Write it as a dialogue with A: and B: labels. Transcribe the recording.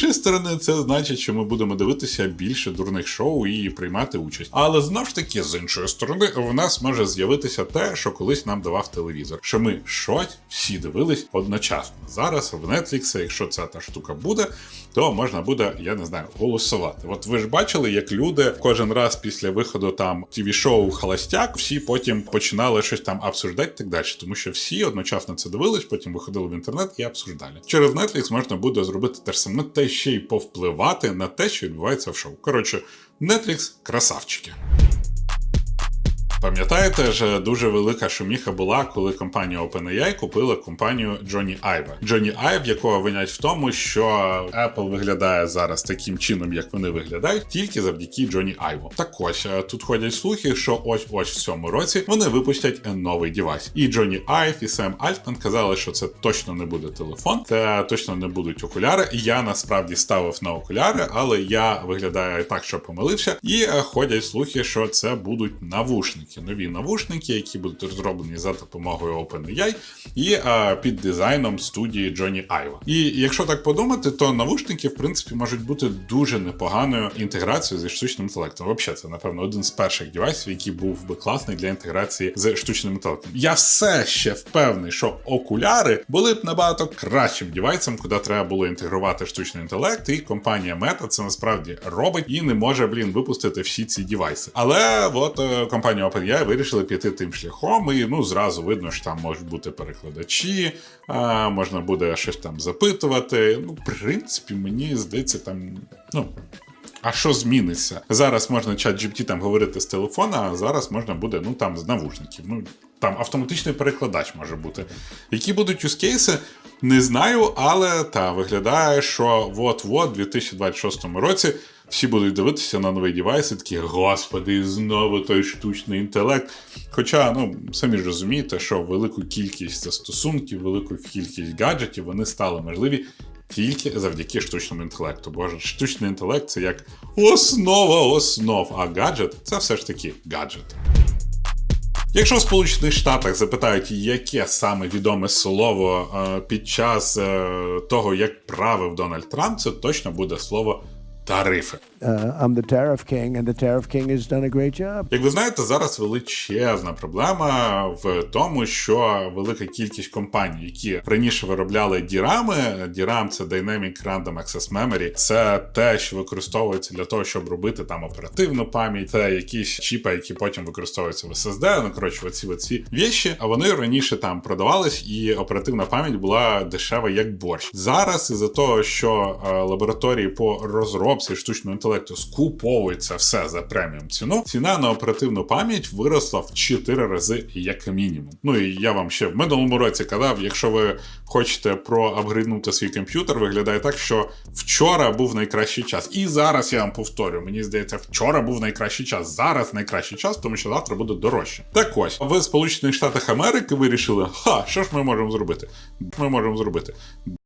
A: іншої сторони, це значить, що ми будемо дивитися більше дурних шоу і приймати участь. Але знову ж таки, з іншої сторони, в нас може з'явитися те, що колись нам давав телевізор. Що ми щось всі дивились одночасно. Зараз в Netflix, якщо ця та штука буде, то можна буде, я не знаю, голосувати. От ви ж бачили, як люди кожен раз після виходу там тіві-шоу Холостяк, всі потім починали щось там обсуждати так далі, тому що всі одночасно це дивились, потім виходили в інтернет і обсуждали. Через Netflix можна буде зробити те ж саме, те ще й повпливати на те, що відбувається в шоу. Коротше, Netflix красавчики. Пам'ятаєте ж, дуже велика шуміха була, коли компанія OpenAI купила компанію Джонні Айва. Джонні Айв, якого винять в тому, що Apple виглядає зараз таким чином, як вони виглядають, тільки завдяки Джонні Айву. Так ось е, тут ходять слухи, що ось ось в цьому році вони випустять новий девайс. І Джонні Айв і Сем Альтман казали, що це точно не буде телефон, це точно не будуть окуляри. Я насправді ставив на окуляри, але я виглядаю так, що помилився. І е, ходять слухи, що це будуть навушники нові навушники, які будуть розроблені за допомогою OpenAI і а, під дизайном студії Джонні Айва. І якщо так подумати, то навушники, в принципі, можуть бути дуже непоганою інтеграцією зі штучним інтелектом. Взагалі, це, напевно, один з перших девайсів, який був би класний для інтеграції з штучним інтелектом. Я все ще впевнений, що окуляри були б набагато кращим девайсом, куди треба було інтегрувати штучний інтелект, і компанія Meta це насправді робить і не може, блін, випустити всі ці девайси. Але от е, компанія OpenAI вирішили піти тим шляхом, і ну зразу видно, що там можуть бути перекладачі, а, можна буде щось там запитувати. Ну, в принципі, мені здається, там ну. А що зміниться? Зараз можна чат GPT там говорити з телефона, а зараз можна буде ну там з навушників. Ну там автоматичний перекладач може бути. Які будуть юзкейси, не знаю, але та виглядає, що от-от, у 2026 році всі будуть дивитися на новий девайс і такі, господи, знову той штучний інтелект. Хоча, ну, самі ж розумієте, що велику кількість застосунків, велику кількість гаджетів вони стали можливі тільки завдяки штучному інтелекту. Бо штучний інтелект це як основа основ, а гаджет це все ж таки гаджет. Якщо в Сполучених Штатах запитають, яке саме відоме слово е, під час е, того, як правив Дональд Трамп, це точно буде слово тарифи.
B: I'm the tariff king, and the tariff king has done a great job.
A: Як ви знаєте, зараз величезна проблема в тому, що велика кількість компаній, які раніше виробляли дірами, DRAM – це Dynamic Random Access Memory, це те, що використовується для того, щоб робити там оперативну пам'ять, це якісь чіпи, які потім використовуються в SSD, ну коротше, оці оці віші. А вони раніше там продавались, і оперативна пам'ять була дешева як борщ. Зараз із-за того, що е, лабораторії по розробці штучного інтелекту скуповується все за преміум ціну, ціна на оперативну пам'ять виросла в 4 рази як мінімум. Ну і я вам ще в минулому році казав, якщо ви хочете проапгрейднути свій комп'ютер, виглядає так, що вчора був найкращий час. І зараз я вам повторю, мені здається, вчора був найкращий час. Зараз найкращий час, тому що завтра буде дорожче. Так ось, в Сполучених Штатах Америки вирішили, ха, що ж ми можемо зробити? Ми можемо зробити.